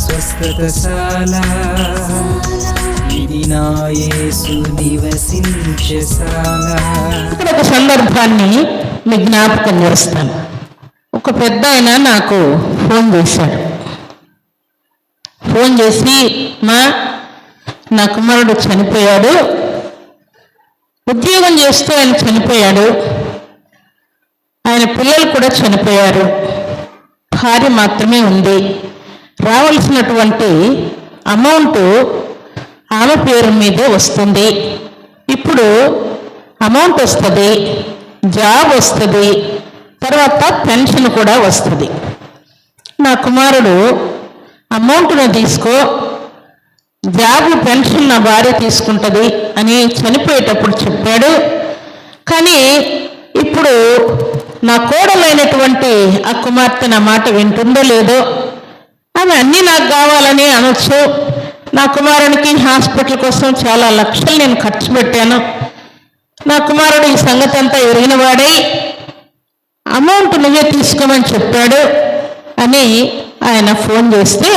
స్వస్థతశాల. ఇది నా యేసు నివసించశాల ఇక్కడ ఒక సందర్భాన్ని మీ జ్ఞాపకం చేస్తాను. ఒక పెద్ద ఆయన నాకు ఫోన్ చేశాడు. ఫోన్ చేసి మా నా కుమారుడు చనిపోయాడు. ఉద్యోగం చేస్తూ ఆయన చనిపోయాడు. ఆయన పిల్లలు కూడా చనిపోయారు. భార్య మాత్రమే ఉంది. రావాల్సినటువంటి అమౌంట్ ఆమె పేరు మీదే వస్తుంది. ఇప్పుడు అమౌంట్ వస్తుంది జాబ్ వస్తుంది తర్వాత పెన్షన్ కూడా వస్తుంది. నా కుమారుడు అమౌంట్ను తీసుకో జాబ్ పెన్షన్ నా భార్య తీసుకుంటుంది అని చనిపోయేటప్పుడు చెప్పాడు. కానీ ఇప్పుడు నా కోడలైనటువంటి ఆ కుమార్తె నా మాట వింటుందో లేదో ఆమె అన్నీ నాకు కావాలని అనొచ్చు. నా కుమారునికి హాస్పిటల్ కోసం చాలా లక్షలు నేను ఖర్చు పెట్టాను. నా కుమారుడు ఈ సంగతి అంతా ఎరిగిన వాడై అమౌంట్ నువ్వే తీసుకోమని చెప్పాడు అని ఆయన ఫోన్ చేస్తే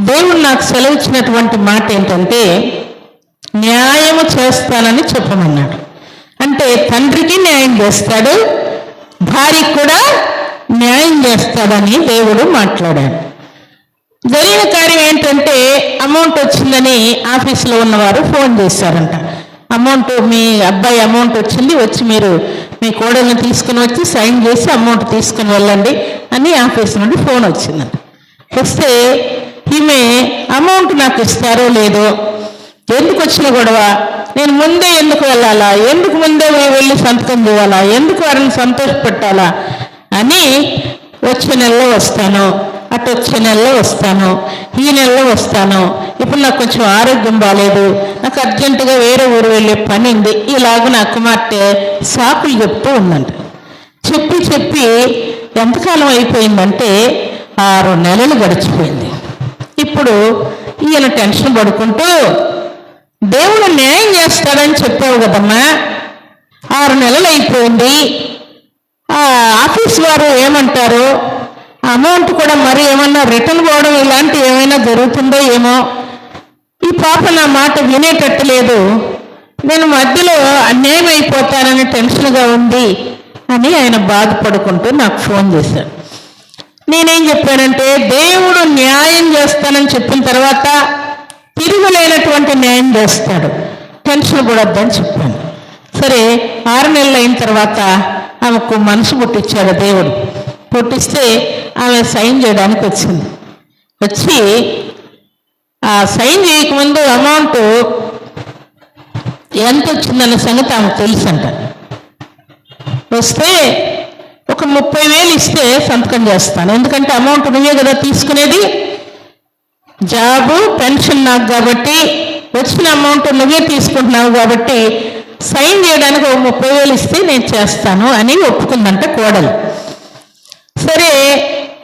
దేవుడు నాకు సెలవిచ్చినటువంటి మాట ఏంటంటే న్యాయము చేస్తానని చెప్పమన్నాడు. అంటే తండ్రికి న్యాయం చేస్తాడు భార్యకు కూడా న్యాయం చేస్తాడని దేవుడు మాట్లాడాడు. జరిగిన కార్యం ఏంటంటే అమౌంట్ వచ్చిందని ఆఫీసులో ఉన్నవారు ఫోన్ చేశారంట. అమౌంట్ మీ అబ్బాయి అమౌంట్ వచ్చింది వచ్చి మీరు మీ కోడల్ని తీసుకుని వచ్చి సైన్ చేసి అమౌంట్ తీసుకుని వెళ్ళండి అని ఆఫీస్ నుండి ఫోన్ వచ్చిందంట. వస్తే ఈమె అమౌంట్ నాకు ఇస్తారో లేదో? ఎందుకు వచ్చిన గొడవ? నేను ముందే ఎందుకు వెళ్ళాలా? ఎందుకు ముందే వెళ్ళి సంతకం చేయాలా ఎందుకు వారిని సంతోషపెట్టాలా? అని వచ్చే నెలలో వస్తాను. అటు వచ్చే నెలలో వస్తాను. ఈ నెలలో వస్తాను. ఇప్పుడు నాకు కొంచెం ఆరోగ్యం బాగాలేదు నాకు అర్జెంటుగా వేరే ఊరు వెళ్ళే పని ఉంది. ఇలాగ నా కుమార్తె సాకులు చెప్తూ ఉందంట. చెప్పి చెప్పి ఎంతకాలం అయిపోయిందంటే ఆరు నెలలు గడిచిపోయింది. ఇప్పుడు ఈయన టెన్షన్ పడుకుంటూ దేవుడు న్యాయం చేస్తాడని చెప్పావు కదమ్మా. ఆరు నెలలు అయిపోయింది. ఆఫీస్ వారు ఏమంటారు? అమౌంట్ కూడా మరి ఏమన్నా రిటర్న్ పోవడం ఇలాంటి ఏమైనా జరుగుతుందో ఏమో? ఈ పాప నా మాట వినేటట్టు లేదు. నేను మధ్యలో అన్యాయం అయిపోతానని టెన్షన్గా ఉంది అని ఆయన బాధపడుకుంటూ నాకు ఫోన్ చేశాడు. నేనేం చెప్పానంటే దేవుడు న్యాయం చేస్తానని చెప్పిన తర్వాత తిరుగులేనటువంటి న్యాయం చేస్తాడు. టెన్షన్ కూడా వద్దని చెప్పాను. సరే ఆరు నెలలు అయిన తర్వాత ఆమెకు మనసు పుట్టించాడు దేవుడు. పుట్టిస్తే ఆమె సైన్ చేయడానికి వచ్చింది. వచ్చి ఆ సైన్ చేయకముందు అమౌంట్ ఎంత వచ్చిందన్న సంగతి ఆమెకు తెలుసంట. వస్తే ఒక ముప్పై వేలు ఇస్తే సంతకం చేస్తాను. ఎందుకంటే అమౌంట్ నువ్వే కదా తీసుకునేది? జాబు పెన్షన్ నాకు కాబట్టి వచ్చిన అమౌంట్ నువ్వే తీసుకుంటున్నావు కాబట్టి సైన్ చేయడానికి ఒక ముప్పై వేలు ఇస్తే నేను చేస్తాను అని ఒప్పుకుందంట కోడలు. సరే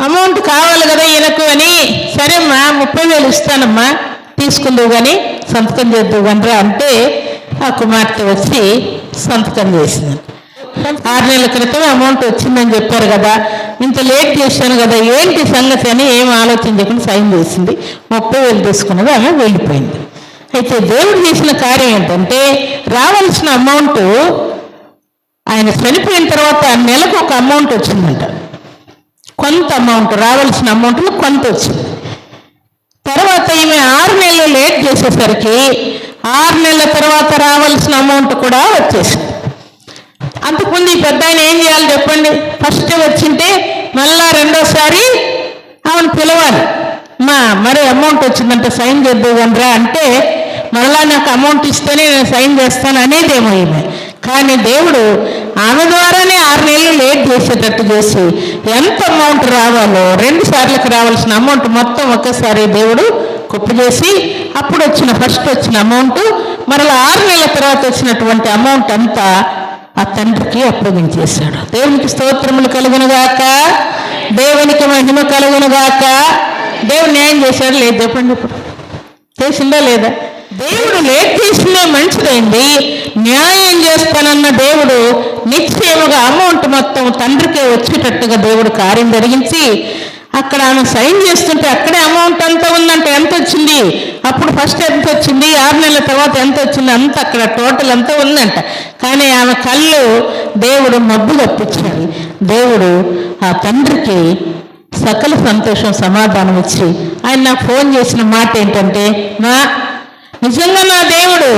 అమౌంట్ కావాలి కదా ఈయనకు అని సరేమ్మా ముప్పై వేలు ఇస్తానమ్మా తీసుకుందువు కానీ సంతకం చేద్దువు కనరా అంటే ఆ కుమార్తె వచ్చి సంతకం చేసింది. ఆరు నెలల క్రితం అమౌంట్ వచ్చిందని చెప్పారు కదా ఇంత లేట్ చేశాను కదా ఏంటి సంగతి అని ఏం ఆలోచించకుండా సైన్ చేసింది. ముప్పై వేలు తీసుకున్నది ఆమె వెళ్ళిపోయింది. అయితే దేవుడు చేసిన కార్యం ఏంటంటే రావాల్సిన అమౌంట్ ఆయన చనిపోయిన తర్వాత నెలకు ఒక అమౌంట్ వచ్చిందంట. కొంత అమౌంట్ రావాల్సిన అమౌంట్లో కొంత వచ్చింది. తర్వాత ఈమె ఆరు నెలలు లేట్ చేసేసరికి ఆరు నెలల తర్వాత రావాల్సిన అమౌంట్ కూడా వచ్చేసింది. అంతకుముందు ఈ పెద్ద ఆయన ఏం చేయాలి చెప్పండి? ఫస్ట్ వచ్చింటే మళ్ళా రెండోసారి ఆమెను పిలవాలి. మా మరి అమౌంట్ వచ్చిందంటే సైన్ చేద్దాం అంటే మళ్ళా నాకు అమౌంట్ ఇస్తేనే నేను సైన్ చేస్తాను అనేదేమో ఈమె. కానీ దేవుడు ఆమె ద్వారానే ఆరు నెలలు లేట్ చేసేటట్టు చేసి ఎంత అమౌంట్ రావాలో రెండు సార్లకు రావాల్సిన అమౌంట్ మొత్తం ఒకసారి దేవుడు కుప్ప చేసి అప్పుడు వచ్చిన ఫస్ట్ వచ్చిన అమౌంట్ మరలా ఆరు నెలల తర్వాత వచ్చినటువంటి అమౌంట్ అంతా ఆ తండ్రికి అప్పగించేశాడు దేవునికి స్తోత్రములు కలుగునుగాక దేవునికి మహిమ కలుగునుగాక దేవుడు న్యాయం చేశాడు లేదు? చెప్పండి ఇప్పుడు. చేసిందా లేదా? దేవుడు లేట్ చేసిందే మంచిదైంది. న్యాయం చేస్తానన్న దేవుడు నిశ్చయముగా అమౌంట్ మొత్తం తండ్రికే వచ్చేటట్టుగా దేవుడు కార్యం జరిగించి అక్కడ ఆమె సైన్ చేస్తుంటే అక్కడే అమౌంట్ ఎంత ఉందంటే ఎంత వచ్చింది? అప్పుడు ఫస్ట్ ఎంత వచ్చింది? ఆరు నెలల తర్వాత ఎంత వచ్చింది? అంత అక్కడ టోటల్ అంతా ఉందంట. కానీ ఆమె కళ్ళు దేవుడు మబ్బు తప్పించాడు దేవుడు ఆ తండ్రికి సకల సంతోషం సమాధానం ఇచ్చి ఆయన నాకు ఫోన్ చేసిన మాట ఏంటంటే మా నిజంగా నా దేవుడు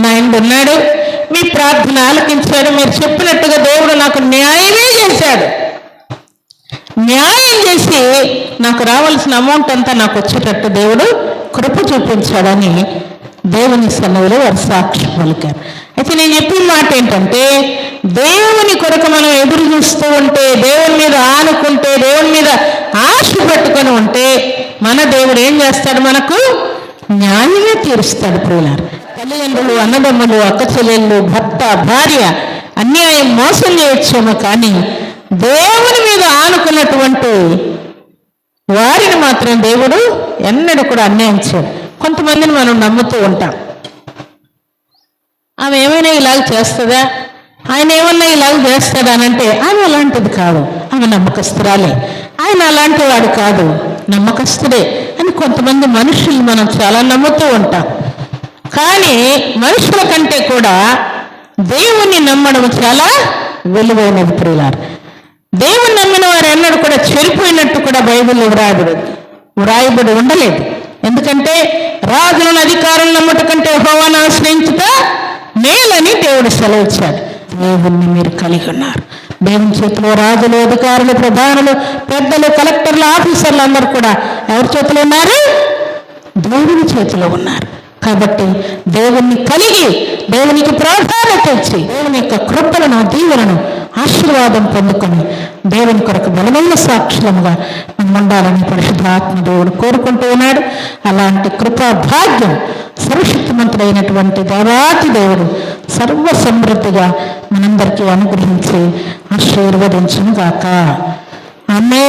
నా ఉన్నాడు. మీ ప్రార్థన ఆలకించాడు. మీరు చెప్పినట్టుగా దేవుడు నాకు న్యాయమే చేశాడు. న్యాయం చేసి నాకు రావాల్సిన అమౌంట్ అంతా నాకు వచ్చేటట్టు దేవుడు కృప చూపించాడని దేవుని సన్నిధిలో వారు సాక్ష్యం పలికారు. అయితే నేను చెప్పిన మాట ఏంటంటే దేవుని కొరకు మనం ఎదురు చూస్తూ ఉంటే దేవుని మీద ఆనుకుంటే దేవుని మీద ఆశ పెట్టుకొని ఉంటే మన దేవుడు ఏం చేస్తాడు మనకు న్యాయమే తీరుస్తాడు ప్రియులారు. తల్లిదండ్రులు అన్నదమ్ములు అక్క చెల్లెళ్ళు భర్త భార్య అన్యాయం మోసం చేయొచ్చేమో కానీ దేవుని మీద ఆనుకున్నటువంటి వారిని మాత్రం దేవుడు ఎన్నడూ కూడా అన్యాయం చేయడు. కొంతమందిని మనం నమ్ముతూ ఉంటాం. ఆమె ఏమైనా ఇలాగ చేస్తుందా? ఆయన ఏమన్నా ఇలాగ చేస్తాడా అని అంటే ఆమె అలాంటిది కాదు. ఆమె నమ్మకస్తురాలే. ఆయన అలాంటి వాడు కాదు. నమ్మకస్తుడే. అని కొంతమంది మనుషులు మనం చాలా నమ్ముతూ ఉంటాం. కానీ మనుషుల కంటే కూడా దేవుణ్ణి నమ్మడం చాలా విలువైనది ప్రియులారు. దేవుని నమ్మిన వారు ఎన్నడూ కూడా చెరిపోయినట్టు కూడా బైబిల్లో వ్రాయబడి వ్రాయబడి ఉండలేదు. ఎందుకంటే రాజులను అధికారం నమ్మట కంటే హోవాను ఆశ్రయించుట మేలని దేవుడు సెలవిచ్చాడు. దేవుణ్ణి మీరు కలిగి ఉన్నారు. దేవుని చేతిలో రాజులు అధికారులు ప్రధానులు పెద్దలు కలెక్టర్లు ఆఫీసర్లు అందరూ కూడా ఎవరి చేతిలో ఉన్నారు? దేవుని చేతిలో ఉన్నారు. కాబట్టి దేవుణ్ణి కలిగి దేవునికి ప్రాధాన్యత ఇచ్చి దేవుని యొక్క కృపలను దీవులను ఆశీర్వాదం పొందుకొని దేవుని కొరకు బలమైన సాక్షులముగా మనం ఉండాలని పరిశుద్ధాత్మ దేవుడు కోరుకుంటూ ఉన్నాడు. అలాంటి కృపా భాగ్యం సర్వశక్తిమంతుడైనటువంటి దేవాతి దేవుడు సర్వ సమృద్ధిగా మనందరికీ అనుగ్రహించి ఆశీర్వదించును గాక అమే